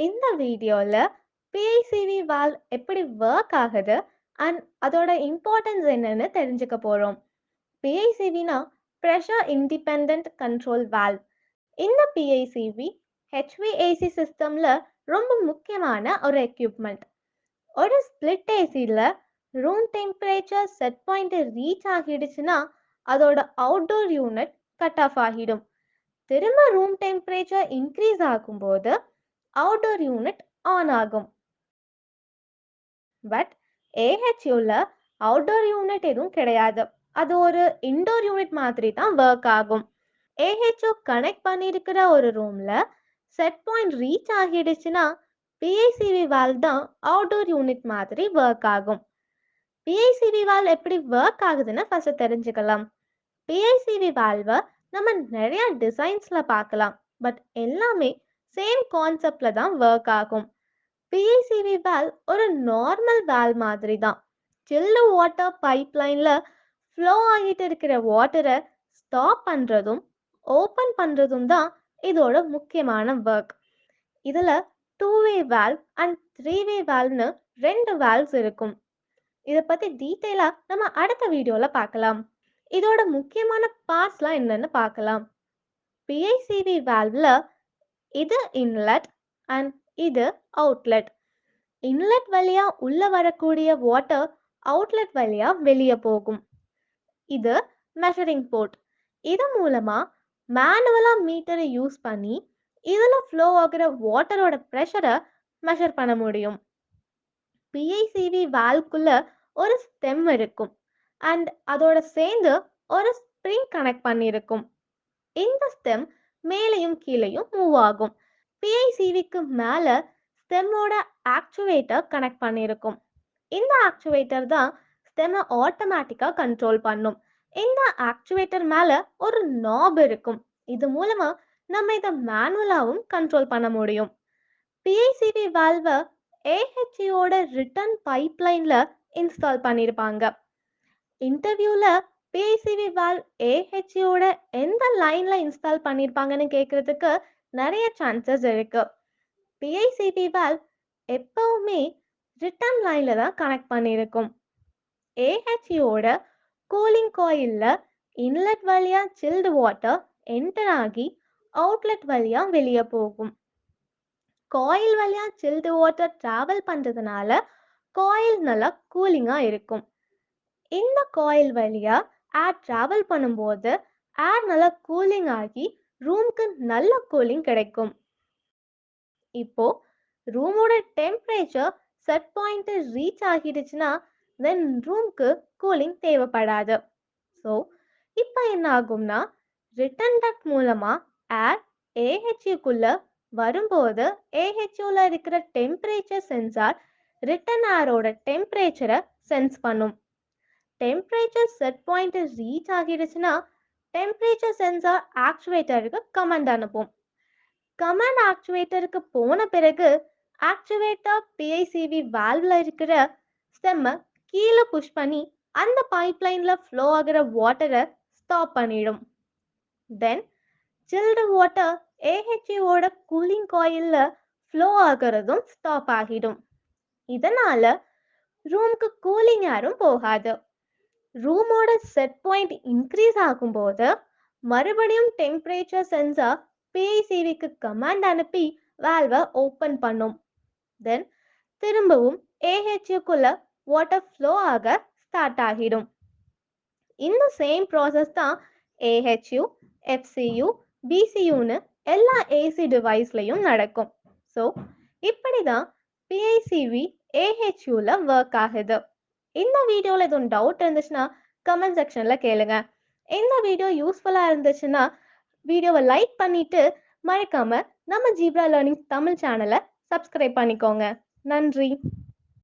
இந்த வீடியோவில் PICV valve எப்படி ஒர்க் ஆகுது அண்ட் அதோட இம்பார்ட்டன்ஸ் என்னன்னு தெரிஞ்சுக்க போகிறோம் பிஐசிவினா ப்ரெஷர் இண்டிபெண்ட் கண்ட்ரோல் வால்வ் இந்த பிஐசிவி ஹெச்விஏசி சிஸ்டமில் ரொம்ப முக்கியமான ஒரு எக்யூப்மெண்ட் ஒரு ஸ்பிளிட் ஏசியில் room temperature set point reach ஆகிடுச்சுன்னா அதோட அவுட்டோர் யூனிட் கட் ஆஃப் ஆகிடும். திரும்ப ரூம் டெம்பரேச்சர் இன்க்ரீஸ் ஆகும்போது அவுட்டோர் யூனிட் ஆன் ஆகும். பட் ஏஹெச்யூல அவுட்டோர் யூனிட் எதுவும் கிடையாது. அது ஒரு இன்டோர் யூனிட் மாதிரி தான் ஒர்க் ஆகும் ஏஹெச்ஓ கனெக்ட் பண்ணியிருக்கிற ஒரு ரூம்ல செட் பாயிண்ட் ரீச் ஆகிடுச்சுன்னா பிஐசிவி வால் தான் அவுட்டோர் யூனிட் மாதிரி ஒர்க் ஆகும். பிஐசிவி வால் எப்படி ஒர்க் ஆகுதுன்னு ஃபர்ஸ்ட் தெரிஞ்சுக்கலாம். பிஐசிவி வால்வை நம்ம நிறைய டிசைன்ஸ்ல பார்க்கலாம். பட் எல்லாமே சேம் கான்செப்டில் தான் ஒர்க் ஆகும். பிஇசிவி வேல் ஒரு நார்மல் வேல் மாதிரி தான். சில்லு வாட்டர் பைப்லைனில் ஃப்ளோ ஆகிட்டு இருக்கிற வாட்டரை ஸ்டாப் பண்ணுறதும் ஓப்பன் பண்ணுறதும் தான் இதோட முக்கியமான ஒர்க் இதில் two way valve and three way வேல்வ்னு ரெண்டு வேல்ஸ் இருக்கும். இதை பற்றி டீட்டெயிலாக நம்ம அடுத்த வீடியோவில் பார்க்கலாம். இதோட முக்கியமான பார்ட்ஸ்லாம் என்னென்னு பார்க்கலாம். பிஐசிவி வேல்வில் இது இன்லெட் அண்ட் இது அவுட்லெட் இன்லெட் வழியா உள்ள வரக்கூடிய வாட்டர் அவுட்லெட் வழியா வெளியே போகும். இது மெஷரிங் போர்ட் இது மூலமா மேனுவலா மீட்டரை யூஸ் பண்ணி இதுல ஃப்ளோ ஆகிற வாட்டரோட ப்ரெஷரை மெஷர் பண்ண முடியும். பிஐசிவி வேல்குள்ளே ஒரு ஸ்டெம் இருக்கும் அண்ட் அதோட சேர்ந்து ஒரு ஸ்ப்ரிங் கனெக்ட் பண்ணியிருக்கும் இந்த ஸ்டெம் மேலேயும் கீழையும் மூவ் ஆகும். பிஐசிவிக்கு மேலே ஸ்டெம்மோட ஆக்சுவேட்டர் கனெக்ட் பண்ணியிருக்கும் இந்த ஆக்சுவேட்டர் தான் ஸ்டெம்மை ஆட்டோமேட்டிக்காக கண்ட்ரோல் பண்ணும். இந்த ஆக்சுவேட்டர் மேலே ஒரு நாப் இருக்கும். இது மூலமா நம்ம இதை மேனுவலாகவும் கண்ட்ரோல் பண்ண முடியும். பிஐசிவி வால்வை ஏஹெச்இயோட ரிட்டர்ன் பைப்லைன்ல இன்ஸ்டால் பண்ணியிருப்பாங்க இன்டர்வியூல பிஐசிவி வால் ஏஹெச்இயோட எந்த லைன்ல இன்ஸ்டால் பண்ணியிருப்பாங்கன்னு கேட்கறதுக்கு நிறைய சான்சஸ் இருக்கு. பிஐசிவி வால் எப்பவுமே ரிட்டர்ன் லைன்ல தான் கனெக்ட் பண்ணியிருக்கும் ஏஹெச்இயோட கூலிங் கோயிலில் இன்லெட் வழியா சில்டு வாட்டர் என்டர் ஆகி அவுட்லெட் வழியா வெளியே போகும். கோயில் வழியா சில்டு வாட்டர் டிராவல் பண்றதுனால கோயில் நல்லா கூலிங்கா இருக்கும். இந்த கோயில் வழியா ஏர் ட்ராவல் பண்ணும்போது ஏர் நல்லா கூலிங் ஆகி ரூம்க்கு நல்ல கூலிங் கிடைக்கும். இப்போ ரூமோட டெம்பரேச்சர் செட் பாயிண்ட் ரீச் ஆகிடுச்சுன்னா தென் ரூம்க்கு கூலிங் தேவைப்படாது. ஸோ இப்போ என்ன ஆகும்னா ரிட்டன் டக் மூலமா ஏர் ஏஹெச்யூக்குள்ள வரும்போது ஏஹெச்யூல இருக்கிற டெம்பரேச்சர் சென்சார் ரிட்டன் ஏரோட டெம்பரேச்சரை சென்ஸ் பண்ணும். டெம்பரேச்சர் செட் பாயிண்ட்டை ரீச் ஆகிடுச்சுன்னா டெம்பரேச்சர் சென்சார் ஆக்சுவேட்டருக்கு கமெண்ட் அனுப்பும். கமெண்ட் ஆக்சுவேட்டருக்கு போன பிறகு ஆக்சுவேட்டர் பிஐசிவி வால்வில் இருக்கிற ஸ்டெம்மை கீழே புஷ் பண்ணி அந்த பைப்லைனில் ஃப்ளோ ஆகிற வாட்டரை ஸ்டாப் பண்ணிடும். தென் சில்டு வாட்டர் ஏஹெச்இயோட கூலிங் காயில்ல ஃப்ளோ ஆகிறதும் ஸ்டாப் ஆகிடும். இதனால் ரூம்க்கு கூலிங் யாரும் போகாது. ரூமோட செட் பாயிண்ட் இன்க்ரீஸ் ஆகும்போது மறுபடியும் டெம்பரேச்சர் சென்சார் பிஐசிவிக்கு கமாண்ட் அனுப்பி வால்வை ஓப்பன் பண்ணும். தென் திரும்பவும் ஏஹெச்யூக்குள்ள வாட்டர் ஃப்ளோ ஆக ஸ்டார்ட் ஆகிடும். இந்த சேம் ப்ராசஸ் தான் ஏஹெச்யூ எஃப்சியூ பிசியூன்னு எல்லா ஏசி டிவைஸ்லையும் நடக்கும். ஸோ இப்படி தான் பிஐசிவி ஏஹெச்யூவில் ஒர்க் ஆகுது. இந்த வீடியோவில் எதுவும் டவுட் இருந்துச்சுன்னா கமெண்ட் செக்ஷனில் கேளுங்க. இந்த வீடியோ யூஸ்ஃபுல்லாக இருந்துச்சுன்னா வீடியோவை லைக் பண்ணிட்டு மறக்காம நம்ம ஜீப்ரா லேர்னிங் தமிழ் சேனலை சப்ஸ்கிரைப் பண்ணிக்கோங்க. நன்றி.